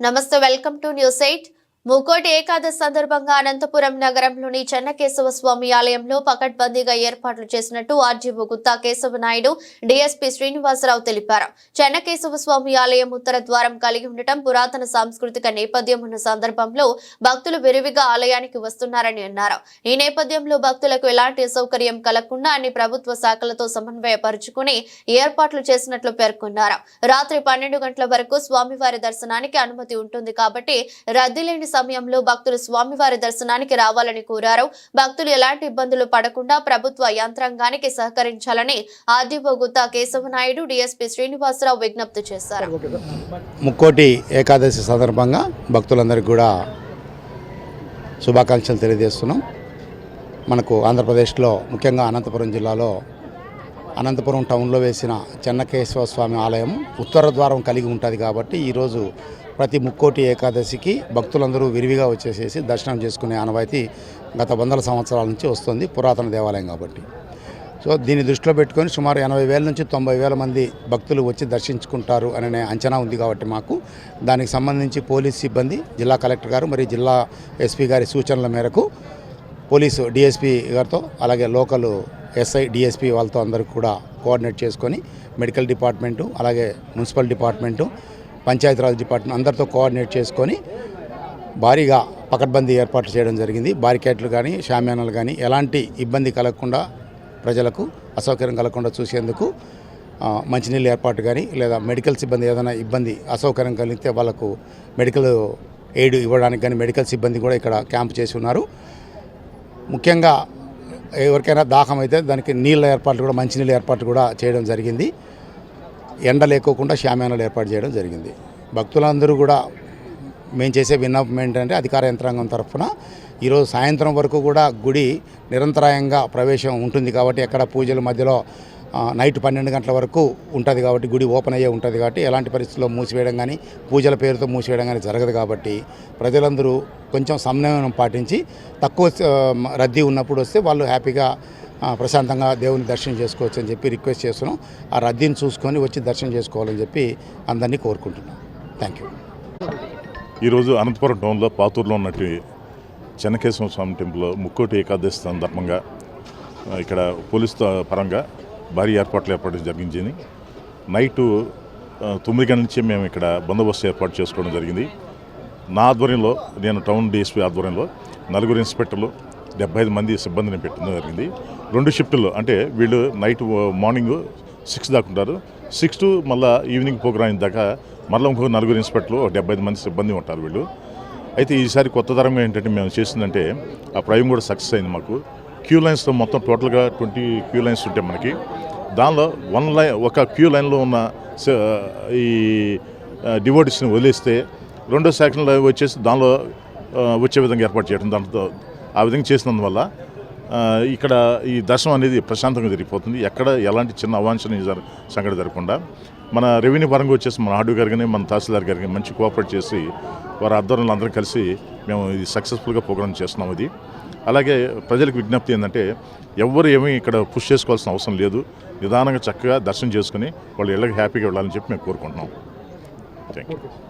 నమస్తే welcome to news eight ముకోటి Ekadashi సందర్భంగా అనంతపురం నగరంలోని చెన్నకేశవ స్వామి ఆలయంలో పకడ్బందీగా ఏర్పాట్లు చేసినట్టు ఆర్జీఓ గుత్తా కేశవ నాయుడు డీఎస్పీ శ్రీనివాసరావు తెలిపారు. చెన్నకేశవ స్వామి ఆలయం ఉత్తర ద్వారం కలిగి ఉండటం పురాతన సాంస్కృతిక నేపథ్యం ఉన్న సందర్భంలో భక్తులు విరివిగా ఆలయానికి వస్తున్నారని అన్నారు. ఈ నేపథ్యంలో భక్తులకు ఎలాంటి అసౌకర్యం కలగకుండా అన్ని ప్రభుత్వ శాఖలతో సమన్వయపరుచుకుని ఏర్పాట్లు చేసినట్లు పేర్కొన్నారు. రాత్రి పన్నెండు గంటల వరకు స్వామివారి దర్శనానికి అనుమతి ఉంటుంది కాబట్టి రద్దీ లేని సమయంలో భక్తులు స్వామివారి దర్శనానికి రావాలని కోరారు. భక్తులు ఎలాంటి ఇబ్బందులు పడకుండా ప్రభుత్వ యంత్రాంగానికి సహకరించాలని ఆర్డీఓ గుత్తా కేశవనాయుడు డిఎస్పీ శ్రీనివాసరావు విజ్ఞప్తి చేశారు. ముక్కోటి ఏకాదశి సందర్భంగా భక్తులందరికీ కూడా శుభాకాంక్షలు తెలియజేస్తున్నాం. మనకు ఆంధ్రప్రదేశ్లో ముఖ్యంగా అనంతపురం జిల్లాలో అనంతపురం టౌన్లో వేసిన చెన్నకేశ్వర స్వామి ఆలయం ఉత్తర ద్వారం కలిగి ఉంటుంది కాబట్టి ఈరోజు ప్రతి ముక్కోటి ఏకాదశికి భక్తులందరూ విరివిగా వచ్చేసేసి దర్శనం చేసుకునే ఆనవాయితీ గత వందల సంవత్సరాల నుంచి వస్తుంది పురాతన దేవాలయం కాబట్టి. సో దీన్ని దృష్టిలో పెట్టుకొని సుమారు ఎనభై వేల నుంచి తొంభై వేల మంది భక్తులు వచ్చి దర్శించుకుంటారు అనే అంచనా ఉంది కాబట్టి మాకు. దానికి సంబంధించి పోలీస్ సిబ్బంది జిల్లా కలెక్టర్ గారు మరియు జిల్లా ఎస్పీ గారి సూచనల మేరకు పోలీసు డిఎస్పీ గారితో అలాగే లోకల్ ఎస్ఐ డిఎస్పీ వాళ్ళతో అందరూ కూడా కోఆర్డినేట్ చేసుకొని మెడికల్ డిపార్ట్మెంటు అలాగే మున్సిపల్ డిపార్ట్మెంటు పంచాయతీరాజ్ డిపార్ట్మెంట్ అందరితో కోఆర్డినేట్ చేసుకొని భారీగా పకడ్బందీ ఏర్పాట్లు చేయడం జరిగింది. బారికేట్లు కానీ షామ్యానాలు కానీ ఎలాంటి ఇబ్బంది కలగకుండా ప్రజలకు అసౌకర్యం కలగకుండా చూసేందుకు మంచినీళ్ళు ఏర్పాటు కానీ లేదా మెడికల్ సిబ్బంది ఏదైనా ఇబ్బంది అసౌకర్యం కలిగితే వాళ్ళకు మెడికల్ ఎయిడ్ ఇవ్వడానికి కానీ మెడికల్ సిబ్బంది కూడా ఇక్కడ క్యాంప్ చేసి ఉన్నారు. ముఖ్యంగా ఎవరికైనా దాహం అయితే దానికి నీళ్ళ ఏర్పాట్లు కూడా మంచినీళ్ళ ఏర్పాట్లు కూడా చేయడం జరిగింది. ఎండ లేకోకుండా షామ్యానాలు ఏర్పాటు చేయడం జరిగింది. భక్తులందరూ కూడా మేము చేసే విన్నపం ఏంటంటే అధికార యంత్రాంగం తరఫున ఈరోజు సాయంత్రం వరకు కూడా గుడి నిరంతరాయంగా ప్రవేశం ఉంటుంది కాబట్టి ఎక్కడ పూజల మధ్యలో నైట్ పన్నెండు గంటల వరకు ఉంటుంది కాబట్టి గుడి ఓపెన్ అయ్యే ఉంటుంది కాబట్టి ఎలాంటి పరిస్థితుల్లో మూసివేయడం కానీ పూజల పేరుతో మూసివేయడం కానీ జరగదు కాబట్టి ప్రజలందరూ కొంచెం సమన్వయం పాటించి తక్కువ రద్దీ ఉన్నప్పుడు వస్తే వాళ్ళు హ్యాపీగా ప్రశాంతంగా దేవుని దర్శనం చేసుకోవచ్చు అని చెప్పి రిక్వెస్ట్ చేస్తున్నాం. ఆ రద్దీని చూసుకొని వచ్చి దర్శనం చేసుకోవాలని చెప్పి అందరినీ కోరుకుంటున్నాం. థ్యాంక్ యూ ఈరోజు అనంతపురం టౌన్లో పాతూరులో ఉన్నట్టు చెన్నకేశ్వర స్వామి టెంపుల్ ముక్కోటి ఏకాదశి సందర్భంగా ఇక్కడ పోలీస్ పరంగా భారీ ఏర్పాట్లు ఏర్పాటు జరిగింది. నైటు తొమ్మిది గంటల నుంచి మేము ఇక్కడ బందోబస్తు ఏర్పాటు చేసుకోవడం జరిగింది. నా ఆధ్వర్యంలో నేను టౌన్ డిఎస్పీ ఆధ్వర్యంలో నలుగురు ఇన్స్పెక్టర్లు డెబ్బై ఐదు మంది సిబ్బందిని పెట్టడం జరిగింది. రెండు షిఫ్టులు అంటే వీళ్ళు నైట్ మార్నింగ్ సిక్స్ దాకా ఉంటారు. సిక్స్ టు మళ్ళీ ఈవినింగ్ ప్రోగ్రామ్ దాకా మళ్ళీ ఇంకో నలుగురు ఇన్స్పెక్టర్లు ఒక డెబ్బై ఐదు మంది సిబ్బంది ఉంటారు వీళ్ళు. అయితే ఈసారి కొత్త తరంగా ఏంటంటే మేము చేసిందంటే ఆ ప్రయోగం కూడా సక్సెస్ అయింది మాకు. క్యూ లైన్స్లో మొత్తం టోటల్గా ట్వంటీ క్యూ లైన్స్ ఉంటాయి మనకి. దానిలో వన్ లైన్ ఒక క్యూ లైన్లో ఉన్న ఈ డివోటీస్ని వదిలేస్తే రెండో సెక్షన్లో వచ్చేసి దానిలో వచ్చే విధంగా ఏర్పాటు చేయడం దాంతో ఆ విధంగా చేసినందువల్ల ఇక్కడ ఈ దర్శనం అనేది ప్రశాంతంగా జరిగిపోతుంది. ఎక్కడ ఎలాంటి చిన్న అవాంఛనీయ సంఘటన జరగకుండా మన రెవెన్యూ పరంగా వచ్చేసి మన ఆర్డూ గారు కానీ మన తహసీల్దార్ గారు కానీ మంచి కోఆపరేట్ చేసి వారి ఆధ్వర్యంలో అందరం కలిసి మేము ఇది సక్సెస్ఫుల్గా ప్రోగ్రామ్ చేస్తున్నాం ఇది అలాగే ప్రజలకు విజ్ఞప్తి ఏంటంటే ఎవ్వరు ఏమీ ఇక్కడ పుష్ చేసుకోవాల్సిన అవసరం లేదు. నిదానంగా చక్కగా దర్శనం చేసుకుని వాళ్ళు ఇళ్ళకి హ్యాపీగా వెళ్ళాలని చెప్పి మేము కోరుకుంటున్నాం. Thank you